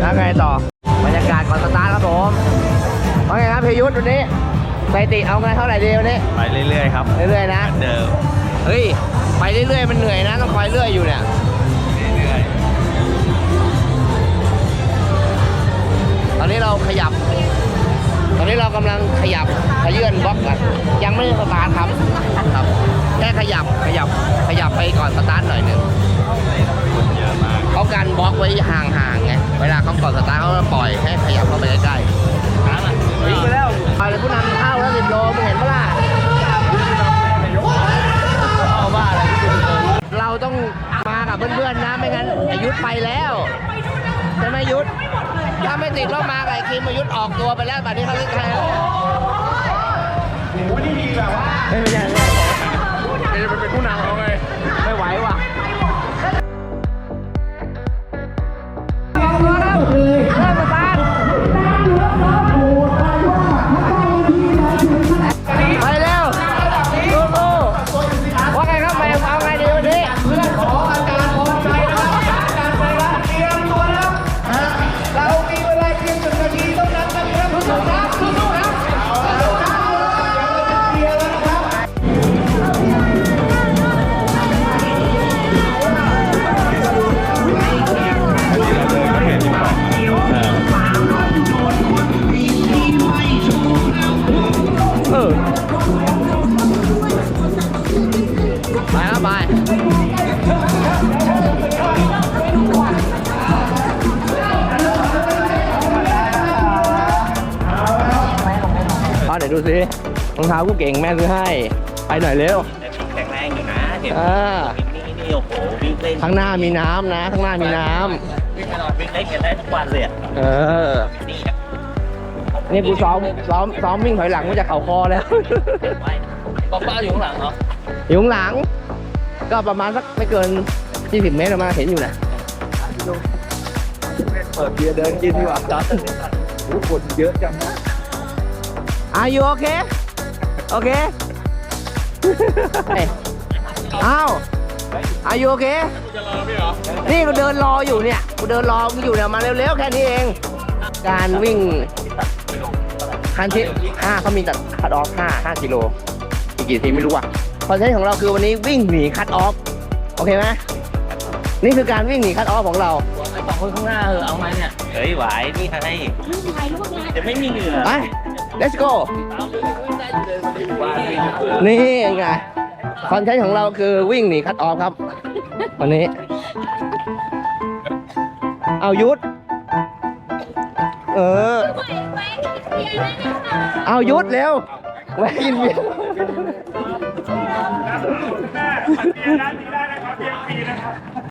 แล้วไงต่อบรรยากาศก่อนสตาร์ทครับผมว่าไงครับพยุทธ์วันนี้สถิติเอาไงเท่าไหร่ดียวันนี้ไปเรื่อยๆครับเรื่อยๆนะ เดิมเฮ้ยไปเรื่อยๆมันเหนื่อยนะต้องคอยเรื่อยอยู่เนี่ยเรื่อยๆตอนนี้เราขยับ ตอนนี้เรากำลังขยับขยื่นบล็อกกันยังไม่สตาร์ทครับครับ แค่ขยับขยับขยับไปก่อนสตาร์ทหน่อยหนึ่ง ล็อกไว้ห่างๆไง เวลาเขาก่อนสตาร์ทเขาจะปล่อยให้ขยับเข้าไปใกล้ๆน้ำอะวิ่งไปแล้วไปเลยผู้นำเข้าแล้วสิบโลมึงเห็นปะล่ะเอาบ้าอะไรเราต้องมากับเพื่อนๆนะไม่งั้นอายุทธไปแล้วใช่ไหมยุทธถ้าไม่ติดเรามากับไอ้คิมอายุทธออกตัวไปแล้วบัดนี้เขาเล่นใครแล้วไม่ไม่ใช่ไม่ใช่ ไปครับไปเอาเดี๋ยวดูสิรองเท้ากูเก่งแม่ซื้อให้ ไปหน่อยเร็วแข็งแรงอยู่นะเห็นอ่านี่นี่โอ้โหวิ่งเล่นข้างหน้ามีน้ำนะ ข้างหน้ามีน้วิ่งตลอดวิ่งเล่นกันได้ทุกวันเลยอะำเออนี่อะนี่กูซ้อมซ้อมซ้อมวิ่งถอยหลังมาจากเขาคอแล้วไปป๊อ ปป้าอยู่ข้างหลังเหรออยู่ข้างหลัง ก็ประมาณสักไม่เกิน20เมตรออกมาเห็นอยู่นะเปิดเบียร์เดินกินดีกว่าจอดโอ้คนเยอะจัง Are you okay? Okay? เอ้ยอ้าว Are you okay? นี่กูเดินรออยู่เนี่ยกูเดินรอกูอยู่เนี่ยมาเร็วๆแค่นี้เอง การวิ่งคันที่ห้าเขามีตัดคัดออฟห้าห้ากิโล อีกกี่ทีไม่รู้อะคอนเทนต์ของเราคือวันนี้วิ่งหนีคัดออฟโอเคไหมนี่คือการวิ่งหนีคัดออฟของเราไอ้สองคนข้างหน้าเออเอาไหมเนี่ยเฮ้ยไหวนี่ให้จะไม่มีเหงื่อไป let's go ว่าวิ่งนี่ไงคอนเทนต์ของเราคือวิ่งหนีคัดออฟครับ วันนี้ เอายุทธเออ เอายุทธเร็วแวะกินเบียร์ ครับเปลี่ยนร้านนี้ได้นะครับเปลี่ยนฟรีนะครับ